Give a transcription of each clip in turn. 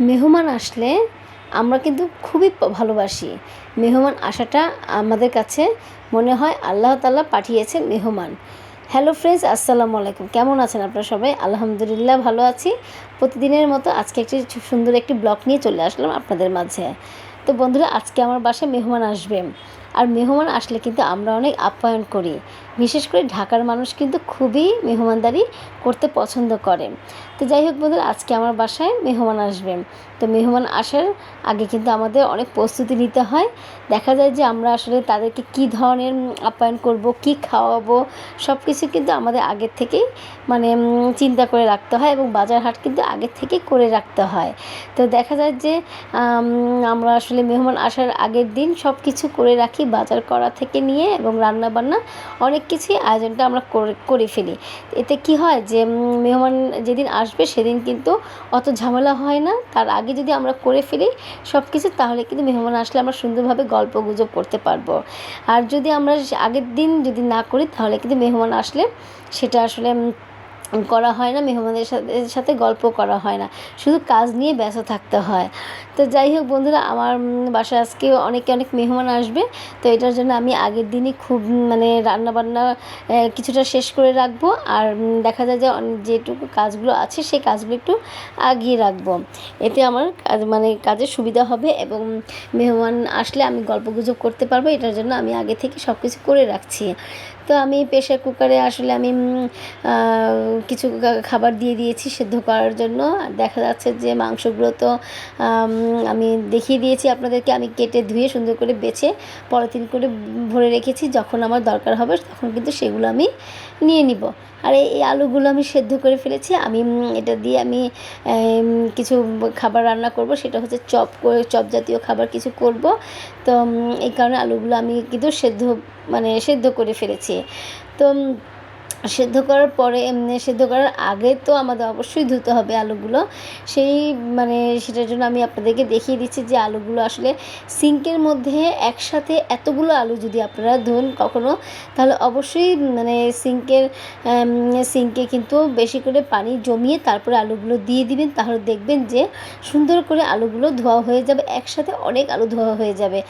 মেহমান আসলে আমরা কিন্তু খুবই ভালোবাসি। মেহমান আসাটা আমাদের কাছে মনে হয় আল্লাহ তাআলা পাঠিয়েছে মেহমান। হ্যালো ফ্রেন্ডস আসসালামু আলাইকুম। কেমন আছেন আপনারা সবাই? আলহামদুলিল্লাহ ভালো আছি। প্রতিদিনের মতো আজকে একটি সুন্দর একটি ব্লগ নিয়ে চলে আসলাম আপনাদের মাঝে। তো বন্ধুরা, আজকে আমার বাসায় মেহমান আসবে। আর মেহমান আসলে কিন্তু আমরা অনেক আপ্যায়ন করি। বিশেষ করে ঢাকার মানুষ কিন্তু খুবই মেহমানদারি করতে পছন্দ করে। তো যাই হোক বন্ধুরা, আজকে আমার বাসায় মেহমান আসবেন তো মেহমান আসার আগে কিন্তু আমাদের অনেক প্রস্তুতি নিতে হয়। দেখা যায় যে আমরা আসলে তাদেরকে কী ধরনের আপ্যায়ন করব, কি খাওয়াবো সব কিছু কিন্তু আমাদের আগের থেকেই মানে চিন্তা করে রাখতে হয় এবং বাজার হাট কিন্তু আগের থেকেই করে রাখতে হয়। তো দেখা যায় যে আমরা আসলে মেহমান আসার আগের দিন সব কিছু করে রাখি বাজার করা থেকে নিয়ে এবং রান্না বান্না অনেক কিছুই আয়োজনটা আমরা করে ফেলি। এতে কি হয় যে মেহমান যেদিন আসবে সেদিন কিন্তু অত ঝামেলা হয় না। তার আগে যদি আমরা করে ফেলি সব কিছু তাহলে কিন্তু মেহমান আসলে আমরা সুন্দরভাবে গল্প গুজব করতে পারব। আর যদি আমরা আগের দিন যদি না করি, তাহলে কিন্তু মেহমান আসলে সেটা আসলে করা হয় না, মেহমানদের সাথে সাথে গল্প করা হয় না। শুধু কাজ নিয়ে ব্যস্ত থাকতে হয়। তো যাই হোক বন্ধুরা, আমার বাসায় আজকে অনেকে অনেক মেহমান আসবে। তো এটার জন্য আমি আগের দিনই খুব মানে রান্নাবান্না কিছুটা শেষ করে রাখব। আর দেখা যায় যে যেটুকু কাজগুলো আছে সেই কাজগুলো একটু আগিয়ে রাখব। এতে আমার মানে কাজের সুবিধা হবে এবং মেহমান আসলে আমি গল্পগুজব করতে পারব। এটার জন্য আমি আগে থেকে সব কিছু করে রাখছি। তো আমি প্রেশার কুকারে আসলে আমি কিছু খাবার দিয়ে দিয়েছি সেদ্ধ করার জন্য। আর দেখা যাচ্ছে যে মাংসগুলো তো, আমি দেখিয়ে দিয়েছি আপনাদেরকে। আমি কেটে ধুয়ে সুন্দর করে বেছে পলিথিন করে ভরে রেখেছি। যখন আমার দরকার হবে তখন কিন্তু সেগুলো আমি নিয়ে নিব। আর এই আলুগুলো আমি সেদ্ধ করে ফেলেছি। আমি এটা দিয়ে আমি কিছু খাবার রান্না করব। সেটা হচ্ছে চপ করে চপ জাতীয় খাবার কিছু করব। তো এই কারণে আলুগুলো আমি কিন্তু সেদ্ধ মানে সেদ্ধ করে ফেলেছি। তো সেদ্ধ করার পরে সেদ্ধ করার আগে তো আমাদের অবশ্যই ধুতে হবে আলুগুলো। সেই মানে সেটার জন্য আমি আপনাদেরকে দেখিয়ে দিচ্ছি যে আলুগুলো আসলে সিঙ্কের মধ্যে একসাথে এতগুলো আলু যদি আপনারা ধুন কখনো, তাহলে অবশ্যই মানে সিঙ্কের সিঙ্কে কিন্তু বেশি করে পানি জমিয়ে তারপরে আলুগুলো দিয়ে দিবেন, তাহলে দেখবেন যে সুন্দর করে আলুগুলো ধোয়া হয়ে যাবে, একসাথে অনেক আলু ধোয়া হয়ে যাবে।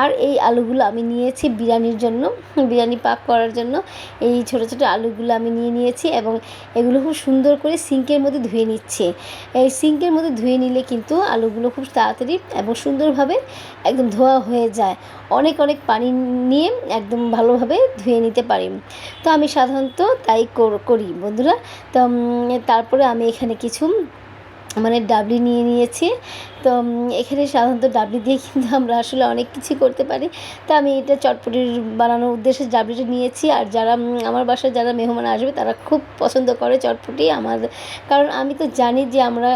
আর এই আলুগুলো আমি নিয়েছি বিরিয়ানির জন্য, বিরিয়ানি পাক করার জন্য। এই ছোটো ছোটো আলুগুলো আমি নিয়ে নিয়েছি এবং এগুলো খুব সুন্দর করে সিঙ্কের মধ্যে ধুয়ে নিচ্ছে। এই সিঙ্কের মধ্যে ধুয়ে নিলে কিন্তু আলুগুলো খুব তাড়াতাড়ি এবং সুন্দরভাবে একদম ধোয়া হয়ে যায়। অনেক অনেক পানি নিয়ে একদম ভালোভাবে ধুয়ে নিতে পারি। তো আমি সাধারণত তাই করি বন্ধুরা। তো তারপরে আমি এখানে কিছু মানে ডাবলি নিয়ে নিয়েছি। তো এখানে সাধারণত ডাবলি দিয়ে কিন্তু আমরা আসলে অনেক কিছু করতে পারি। তো আমি এটা চটপটির বানানোর উদ্দেশ্যে ডাবলিটা নিয়েছি। আর যারা আমার বাসায় যারা মেহমান আসবে, তারা খুব পছন্দ করে চটপটি আমার। কারণ আমি তো জানি যে আমরা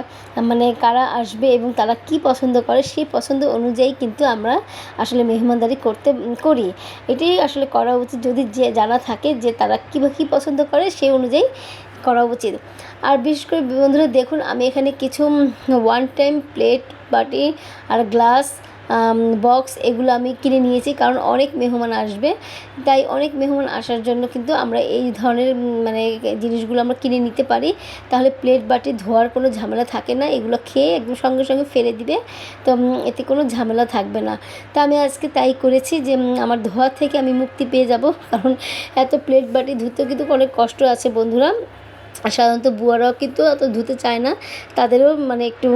মানে কারা আসবে এবং তারা কি পছন্দ করে, সেই পছন্দ অনুযায়ী কিন্তু আমরা আসলে মেহমানদারি করতে করি। এটাই আসলে করা উচিত। যদি যে, জানা থাকে যে তারা কী কী পছন্দ করে, সেই অনুযায়ী করা উচিত। আর বিশেষ করে বন্ধুরা দেখুন, আমি এখানে কিছু ওয়ান টাইম প্লেট বাটি আর গ্লাস বক্স এগুলো আমি কিনে নিয়েছি কারণ অনেক মেহমান আসবে। তাই অনেক মেহমান আসার জন্য কিন্তু আমরা এই ধরনের মানে জিনিসগুলো আমরা কিনে নিতে পারি। তাহলে প্লেট বাটি ধোয়ার কোনো ঝামেলা থাকে না, এগুলো খেয়ে একদম সঙ্গে সঙ্গে ফেলে দিবে। তো এতে কোনো ঝামেলা থাকবে না। তা আমি আজকে তাই করেছি যে আমার ধোয়া থেকে আমি মুক্তি পেয়ে যাব। কারণ এত প্লেট বাটি ধুতেও কিন্তু অনেক কষ্ট আছে বন্ধুরা। সাধারণত বুয়ারাও কিন্তু অত ধুতে চায় না। তাদেরও মানে একটু